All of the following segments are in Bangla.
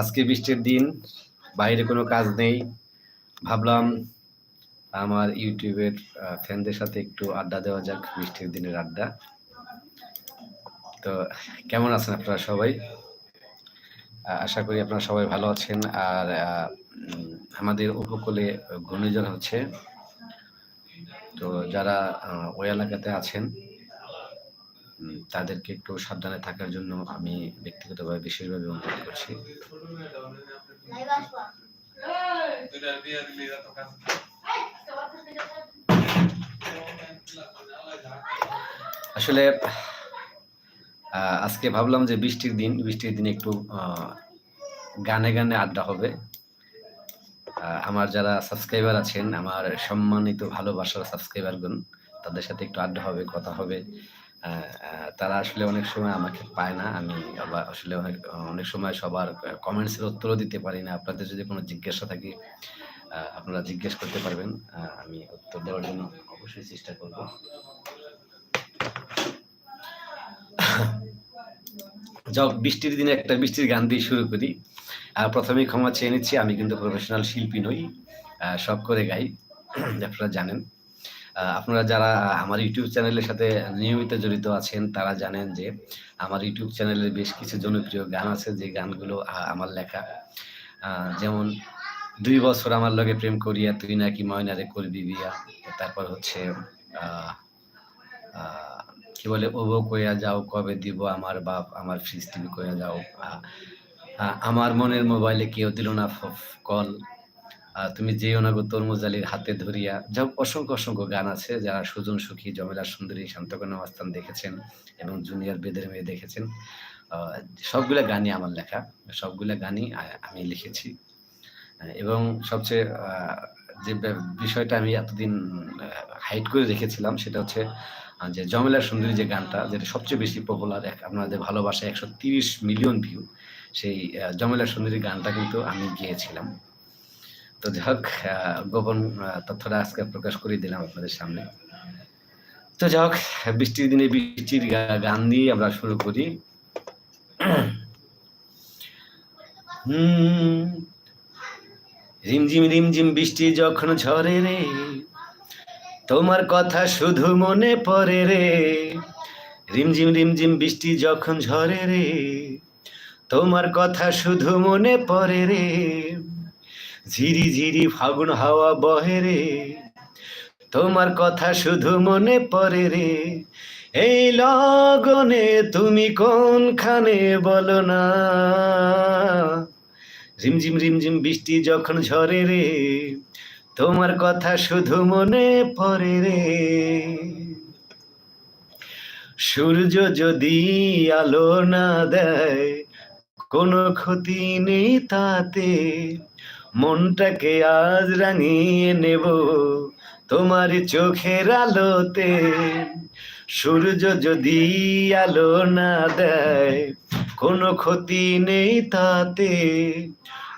আজকে বৃষ্টির দিন, বাইরে কোনো কাজ নেই। ভাবলাম আমার ইউটিউবের ফ্যানদের সাথে একটু আড্ডা দেওয়া যাক বৃষ্টির দিনের আড্ডা। তো কেমন আছেন আপনারা সবাই? আশা করি আপনারা সবাই ভালো আছেন। আর আমাদের উপকূলে ঘূর্ণিঝড় হচ্ছে। তো যারা ওই এলাকাতে আছেন তাদেরকে একটু সাবধানে থাকার জন্য আমি ব্যক্তিগতভাবে বিশেষভাবে অনুরোধ করছি। আসলে আজকে ভাবলাম যে বৃষ্টির দিন, বৃষ্টির দিনে একটু গানে গানে আড্ডা হবে। আমার যারা সাবস্ক্রাইবার আছেন, আমার সম্মানিত ভালোবাসার সাবস্ক্রাইবারগণ, তাদের সাথে একটু আড্ডা হবে, কথা হবে। তারা আসলে অনেক সময় আমাকে পায় না। আমি আসলে অনেক অনেক সময় সবার কমেন্টসের উত্তরও দিতে পারি না। আপনাদের যদি কোনো জিজ্ঞাসা থাকে আপনারা জিজ্ঞেস করতে পারবেন। আমি উত্তর দেওয়ার জন্য অবশ্যই চেষ্টা করব। যাও বৃষ্টির দিনে একটা বৃষ্টির গান দিয়ে শুরু করি। প্রথমেই ক্ষমা চেয়ে নিচ্ছি। আমি কিন্তু প্রফেশনাল শিল্পী নই। শখ করে গাই। আপনারা জানেন। আপনারা যারা আমার ইউটিউব চ্যানেলের সাথে নিয়মিত জড়িত আছেন, তারা জানেন যে আমার ইউটিউব চ্যানেলে বেশ কিছু জনপ্রিয় গান আছে, যে গানগুলো আমার লেখা। যেমন, দুই বছর আমার লগে প্রেম করিয়া তুই নাকি ময়নারে করবি বিয়া। তারপর হচ্ছে কি বলে ওবো কইয়া যাও, কবে দিব আমার বাপ, আমার ফ্রিজ টিভি কইয়া যাও। আমার মনের মোবাইলে কেউ দিল না কল। তুমি যেও না গো তরমুজ আলীর হাতে ধরিয়া, যা অসংখ্য অসংখ্য গান আছে, যারা সুজন সুখী জমেলা সুন্দরী, শান্তকর্ণ আস্থান দেখেছেন এবং জুনিয়র বেদের মেয়ে দেখেছেন সবগুলা গানই আমার লেখা, সবগুলা গানই আমি লিখেছি। এবং সবচেয়ে যে বিষয়টা আমি এতদিন হাইড করে রেখেছিলাম, সেটা হচ্ছে যে জমেলা সুন্দরী যে গানটা, যেটা সবচেয়ে বেশি পপুলার আপনাদের ভালোবাসা একশো তিরিশ মিলিয়ন ভিউ সেই জমেলা সুন্দরী গানটা কিন্তু আমি গিয়েছিলাম। তো যাই হোক গোপন তথ্যটা আজকে প্রকাশ করে দিলাম আপনাদের সামনে। তো যাই হোক বৃষ্টির দিনে বৃষ্টির গান দিয়ে আমরা শুরু করি। রিমঝিম রিমঝিম বৃষ্টি যখন ঝরে রে, তোমার কথা শুধু মনে পড়ে রে। রিমঝিম রিমঝিম বৃষ্টি যখন ঝরে রে, তোমার কথা শুধু মনে পড়ে রে। ঝিরি ঝিরি ফাগুন হাওয়া বহে রে। তোমার কথা শুধু মনে পড়ে রে। এই লগনে তুমি কোনখানে বলো না। রিমঝিম রিমঝিম বৃষ্টি যখন ঝরে রে, তোমার কথা শুধু মনে পড়ে রে। সূর্য যদি আলো না দেয়, কোনো ক্ষতি নেই তাতে। মনটাকে আজ রাঙিয়ে নেব তোমার চোখের আলোতে। সূর্য যদি আলো না দেয়, কোনো ক্ষতি নেই তাতে।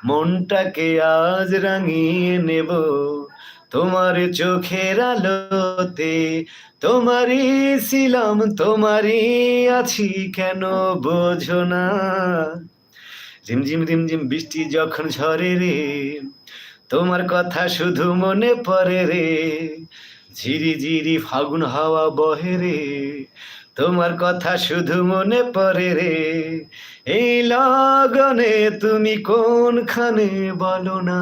মনটাকে আজ রাঙিয়ে নেব তোমার চোখের আলোতে। তোমারই ছিলাম, তোমারই আছি কেন বোঝো না। রিমঝিম রিমঝিম বৃষ্টি যখন ঝরে রে, তোমার কথা শুধু মনে পড়ে রে। ঝিরি ঝিরি ফাগুন হাওয়া বহে রে, তোমার কথা শুধু মনে পড়ে রে। এই লগনে তুমি কোনখানে বলো না?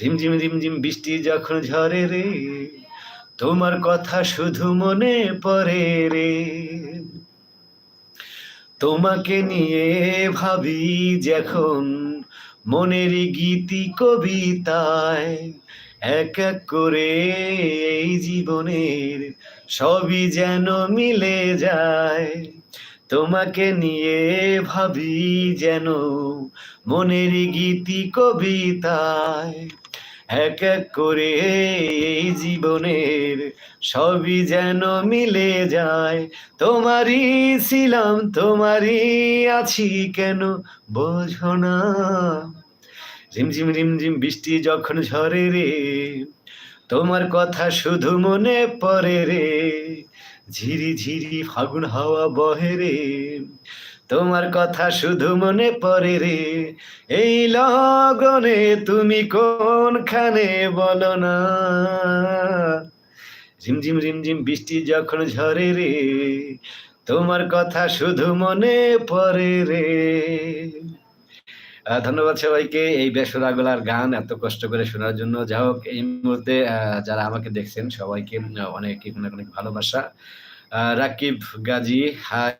রিমঝিম রিমঝিম বৃষ্টি যখন ঝরে রে, তোমার কথা শুধু মনে পড়ে রে। তোমাকে নিয়ে ভাবি যখন মনের গীতি কবিতায় এক এক করে এই জীবনের সবই যেন মিলে যায়। তোমাকে নিয়ে ভাবি যেন মনের গীতি কবিতায় এক এক করে এই জীবনের সবই যেন মিলে যায়। তোমারই ছিলাম, তোমারই আছি কেন বোঝো না। রিমঝিম রিমঝিম বৃষ্টি যখন ঝরে রে, তোমার কথা শুধু মনে পড়ে রে। ঝিরি ঝিরি ফাগুন হাওয়া বহে রে। তোমার কথা শুধু মনে পড়ে রে। এই লগনে তুমি কোনখানে বলো না। ঝিমঝিম রিমঝিম বৃষ্টি যখন ঝরে রে, তোমার কথা শুধু মনে পড়ে রে। ধন্যবাদ সবাইকে এই বেসরাগোলার গান এত কষ্ট করে শোনার জন্য। যা হোক, এই মুহূর্তে যারা আমাকে দেখছেন, সবাইকে অনেক অনেক অনেক ভালোবাসা। রাকিব গাজী হাই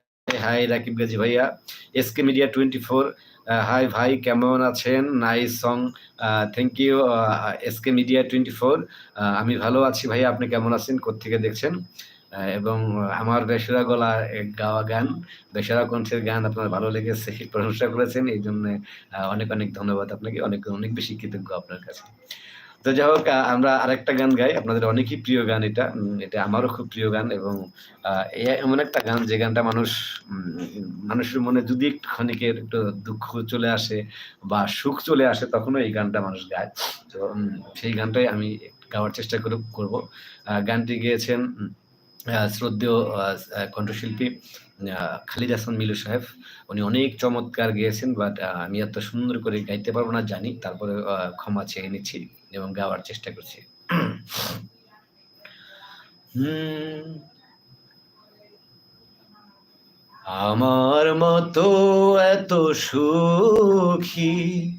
হাই রাকিব গাজী ভাইয়া SK media twenty four hi ভাই কেমন আছেন? Nice song thank you SK media twenty four আমি ভালো আছি ভাইয়া, আপনি কেমন আছেন? কোথেকে দেখছেন? এবং আমার বেসরা গলা গাওয়া গান, বেসরা কণ্ঠের গান আপনার ভালো লেগেছে, প্রশংসা করেছেন এই জন্য অনেক অনেক ধন্যবাদ আপনাকে, অনেক অনেক বেশি কৃতজ্ঞ আপনার কাছে। তো যাই হোক আমরা আরেকটা গান গাই। আপনাদের অনেকই প্রিয় গান এটা। এটা আমারও খুব প্রিয় গান এবং এমন একটা গান যে গানটা মানুষ মানুষের মনে যদি একটু ক্ষণিকের একটু দুঃখ চলে আসে বা সুখ চলে আসে, তখনও এই গানটা মানুষ গায়। তো সেই গানটাই আমি গাওয়ার চেষ্টা করে, করব। গানটি গেয়েছেন শ্রদ্ধেয় কণ্ঠশিল্পী খালিদ হাসান মিলু সাহেব। উনি অনেক চমৎকার গেয়েছেন, বাট আমি এত সুন্দর করে গাইতে পারব না জানি। তারপরে ক্ষমা চেয়ে নিচ্ছি। এবং গাওয়ার চেষ্টা করছি। আমার মতো এত সুখী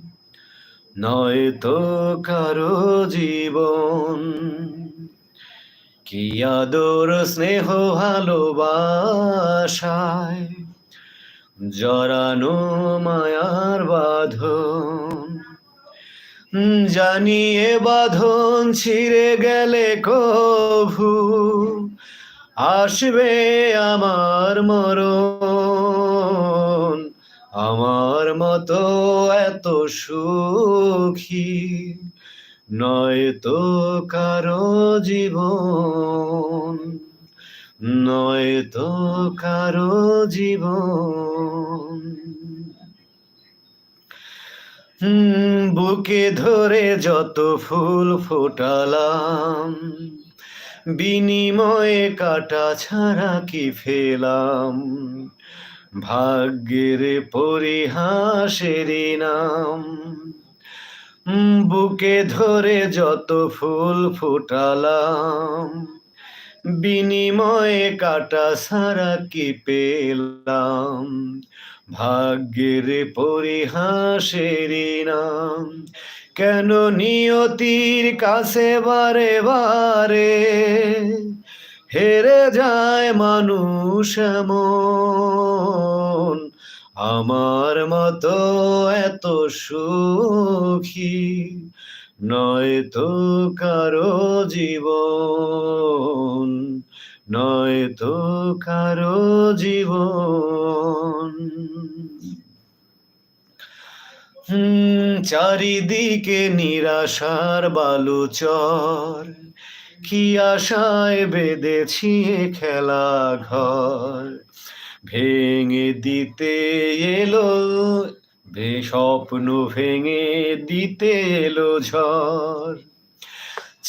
নয় তো কারও জীবন। কি আদর, স্নেহ, ভালোবাসায় জরানো মায়ার বাঁধন। জানিয়ে বাঁধন ছিঁড়ে গেলে কভু। আসবে আমার মরণ, আমার মতো এত সুখী। নয় তো কারও জীবন, নয় তো কারও জীবন হুম, বুকে ধরে যত ফুল ফোটালাম, বিনিময়ে কাটা ছাড়া কি ফেলাম? ভাগ্যের পরিহাসেরই নাম। বুকে ধরে যত ফুল ফোটালাম বিনিময়ে কাটা সারা কি পেলাম? ভাগ্যের পরিহাসেরই নাম কেন নিয়তির কাছে বারে বারে হেরে যায় মানুষ এমন? আমার মতো এত সুখী নয় তো কারও জীবন। তো কারও জীবন। চারিদিকে নিরাশার বালুচর, কি আশায় বেঁধেছি খেলা ঘর। ভেঙে দিতে এলো স্বপ্ন ভেঙে দিতে এলো ঝড়।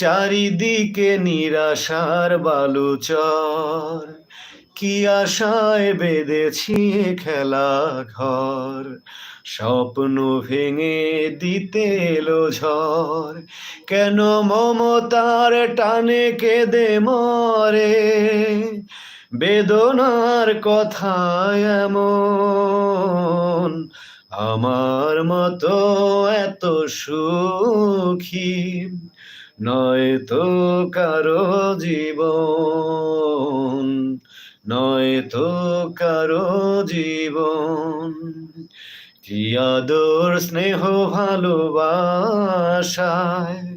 চারিদিকে নিরাশার বালুচর। কি আশায় বেঁধেছি খেলা ঘর? স্বপ্ন ভেঙে দিতে এলো ঝড়। কেন মমতার টানে কেঁদে মরে? বেদনার কথা এমন। আমার মতো এত সুখী নয় তো কারও জীবন, নয় তো কারও জীবন। কি আদর, স্নেহ, ভালোবাসায়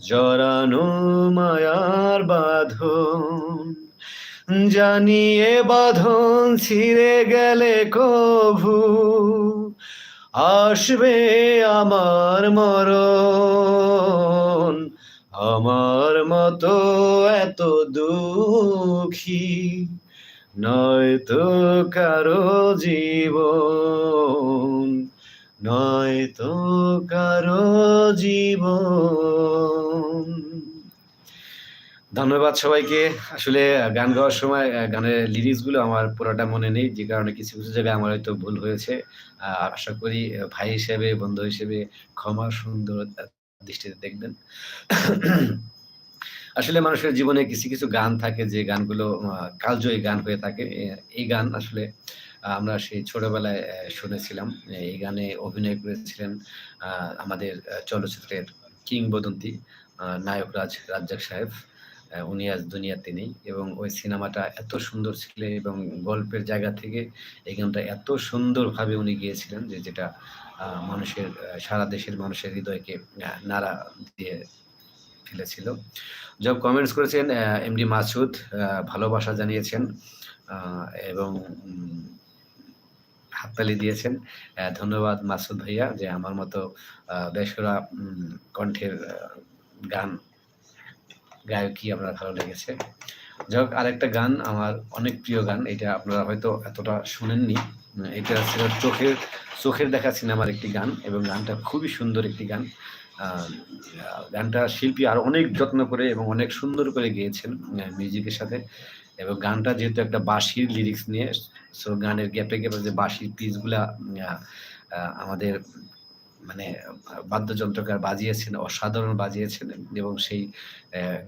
জরানো মায়ার বাঁধন। জানিয়ে বাঁধন ছিঁড়ে গেলে কভু, আসবে আমার মরণ। আমার মতো এত দুঃখী নয় তো কারও জীবন, নয় তো কারও জীবন। ধন্যবাদ সবাইকে। আসলে গান গাওয়ার সময় গানের লিরিক্সগুলো আমার পুরোটা মনে নেই, যে কারণে কিছু কিছু জায়গায় আমার হয়তো ভুল হয়েছে। আশা করি ভাই হিসেবে, বন্ধু হিসেবে ক্ষমা সুন্দর দৃষ্টিতে দেখবেন। আসলে মানুষের জীবনে কিছু কিছু গান থাকে, যে গানগুলো কালজয়ী গান হয়ে থাকে। এই গান আসলে আমরা সেই ছোটবেলায় শুনেছিলাম। এই গানে অভিনয় করেছিলেন আমাদের চলচ্চিত্রের কিংবদন্তি নায়ক রাজ রাজ্জাক সাহেব। উনি আজ দুনিয়াতে নেই এবং ওই সিনেমাটা এত সুন্দর ছিল এবং গল্পের জায়গা থেকে এই গানটা এত সুন্দরভাবে উনি গিয়েছিলেন, যে যেটা মানুষের সারা দেশের মানুষের হৃদয়কে নাড়া দিয়ে ফেলেছিল। যব কমেন্টস করেছেন এমডি মাসুদ ভালোবাসা জানিয়েছেন এবং হাততালি দিয়েছেন। ধন্যবাদ মাসুদ ভাইয়া যে আমার মতো বেসরা কণ্ঠের গান গায়কই আপনার ভালো লেগেছে। যাই হোক, আরেকটা গান, আমার অনেক প্রিয় গান, এটা আপনারা হয়তো এতটা শুনেননি। এটা ছিল চোখের চোখের দেখা সিনেমার একটি গান এবং গানটা খুবই সুন্দর একটি গান। গানটা শিল্পী আর অনেক যত্ন করে এবং অনেক সুন্দর করে গেয়েছেন মিউজিকের সাথে। এবং গানটা যেহেতু একটা বাঁশির লিরিক্স নিয়ে সো গানের গ্যাপে গ্যাপে যে বাঁশির পিসগুলা আমাদের মানে বাদ্যযন্ত্রকার বাজিয়েছেন, অসাধারণ বাজিয়েছেন এবং সেই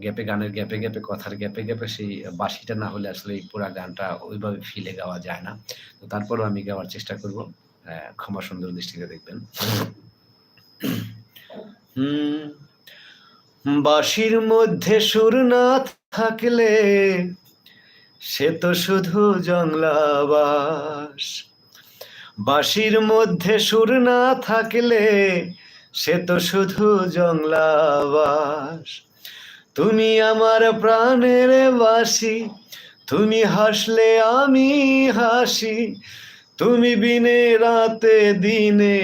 গ্যাপে গানের গ্যাপে গ্যাপে কথার গ্যাপে গ্যাপে সেই বাঁশিটা না হলে আসলে এই পুরা গানটা ওইভাবে ফিলে গাওয়া যায় না। তো তারপরও আমি গাওয়ার চেষ্টা করব। ক্ষমা সুন্দর দৃষ্টিতে দেখবেন। হুম মধ্যে সুর না থাকলে সে তো শুধু জংলাবাস বাঁশির মধ্যে সুর না থাকলে সে তো শুধু জংলাবাস তুমি আমার প্রাণের বাসি, তুমি হাসলে আমি হাসি তুমি বিনে রাতে, দিনে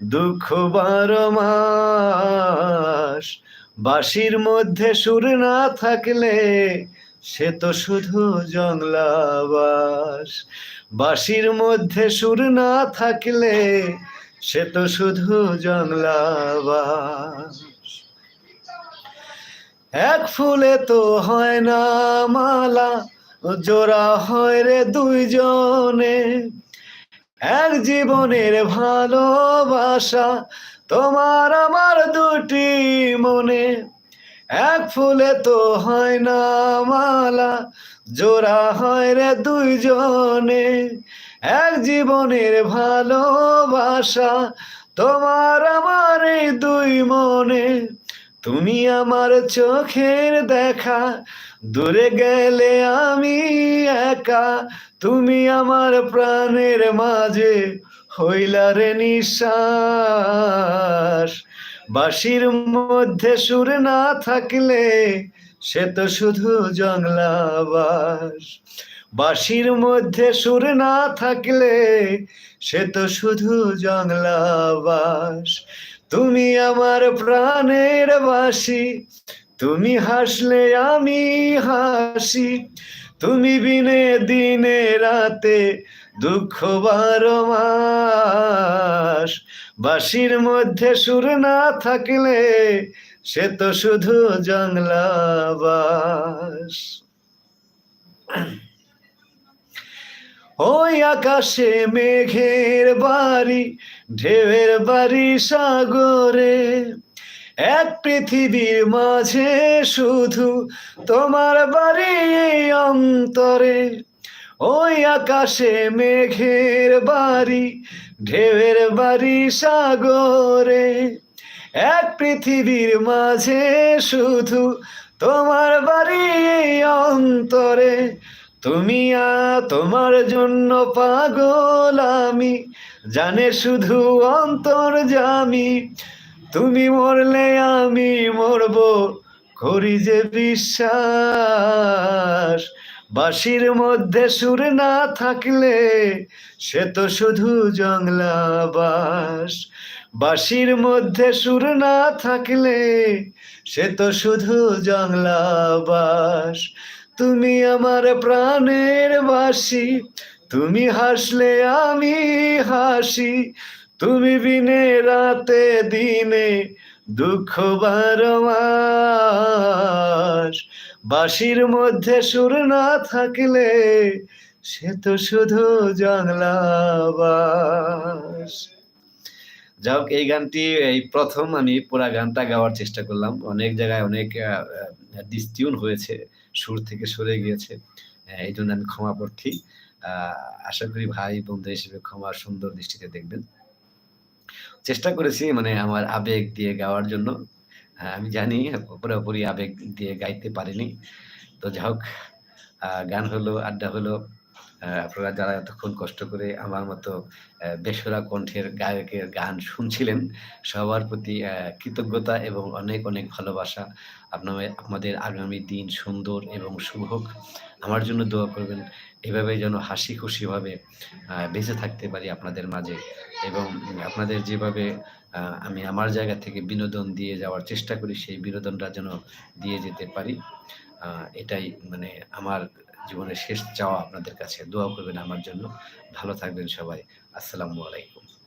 দুঃখ বারো মাস। বাঁশির মধ্যে সুর না থাকলে সে তো শুধু জংলাবাস। বাঁশির মধ্যে সুর না থাকলে সে তো শুধু জংলাবাস। এক ফুলে তো হয় না মালা, জোড়া হয় রে দুইজনে। এক জীবনের ভালোবাসা, তোমার আমার দুটি মনে। এক ফুলে তো হয় না মালা, জোড়া হয় রে দুইজনে। এক জীবনের ভালোবাসা, তোমার আমার দুই মনে। তুমি আমার চোখের দেখা দূরে গেলে আমি একা, তুমি আমার প্রাণের মাঝে হইলারে নিঃশ্বাস। বাঁশির মধ্যে সুর না থাকলে সে তো শুধু জংলাবাস। বাসির মধ্যে সুর না থাকলে সে তো শুধু জংলাবাস। তুমি আমার প্রাণের বাসি তুমি হাসলে আমি হাসি, তুমি বিনে দিনে রাতে দুঃখ বারো মাস। বাসির মধ্যে সুর না থাকলে সে তো শুধু জংলাবাস ওই আকাশে মেঘের বাড়ি, ঢেউয়ের বাড়ি সাগরে এক পৃথিবীর মাঝে শুধু তোমার বাড়ি অন্তরে। ওই আকাশে মেঘের বাড়ি, ঢেউয়ের বাড়ি সাগরে। এক পৃথিবীর মাঝে শুধু তোমার বাড়ি অন্তরে। তুমি তোমার জন্য পাগল আমি, জানে শুধু অন্তর জামি তুমি মরলে আমি মরব, করি যে বিশ্বাস। বাসির মধ্যে সুর না থাকলে সে তো শুধু জংলা জংলাবাস বাসির মধ্যে সুর না থাকলে সে তো শুধু জংলাবাস তুমি আমার প্রাণের বাসি, তুমি হাসলে আমি হাসি তুমি বিনে রাতে, দিনে দুঃখ বারো বাঁশির মধ্যে সুর না থাকলে সে তো শুধু জংলা বাস। যাই হোক, এই গানটি, এই প্রথম আমি পুরা গানটা গাওয়ার চেষ্টা করলাম। অনেক জায়গায় অনেক ডিসটিউন হয়েছে, সুর থেকে সরে গিয়েছে। এই জন্য আমি ক্ষমা প্রার্থী। আশা করি ভাই বন্ধু হিসেবে ক্ষমা সুন্দর দৃষ্টিতে দেখবেন। চেষ্টা করেছি মানে আমার আবেগ দিয়ে গাওয়ার জন্য। আমি জানি পুরোপুরি আবেগ দিয়ে গাইতে পারিনি। তো যাই হোক গান হলো, আড্ডা হলো আপনারা যারা এতক্ষণ কষ্ট করে আমার মতো বেসুরা কণ্ঠের গায়কের গান শুনছিলেন, সবার প্রতি কৃতজ্ঞতা এবং অনেক অনেক ভালোবাসা। আপনার আপনাদের আগামী দিন সুন্দর এবং শুভ হোক। আমার জন্য দোয়া করবেন, এভাবে যেন হাসি খুশিভাবে বেঁচে থাকতে পারি আপনাদের মাঝে এবং আপনাদের যেভাবে আমি আমার জায়গা থেকে বিনোদন দিয়ে যাওয়ার চেষ্টা করি, সেই বিনোদনটা যেন দিয়ে যেতে পারি। এটাই মানে আমার জীবনের শেষ চাওয়া আপনাদের কাছে দোয়া করবেন আমার জন্য। ভালো থাকবেন সবাই। আসসালামু আলাইকুম।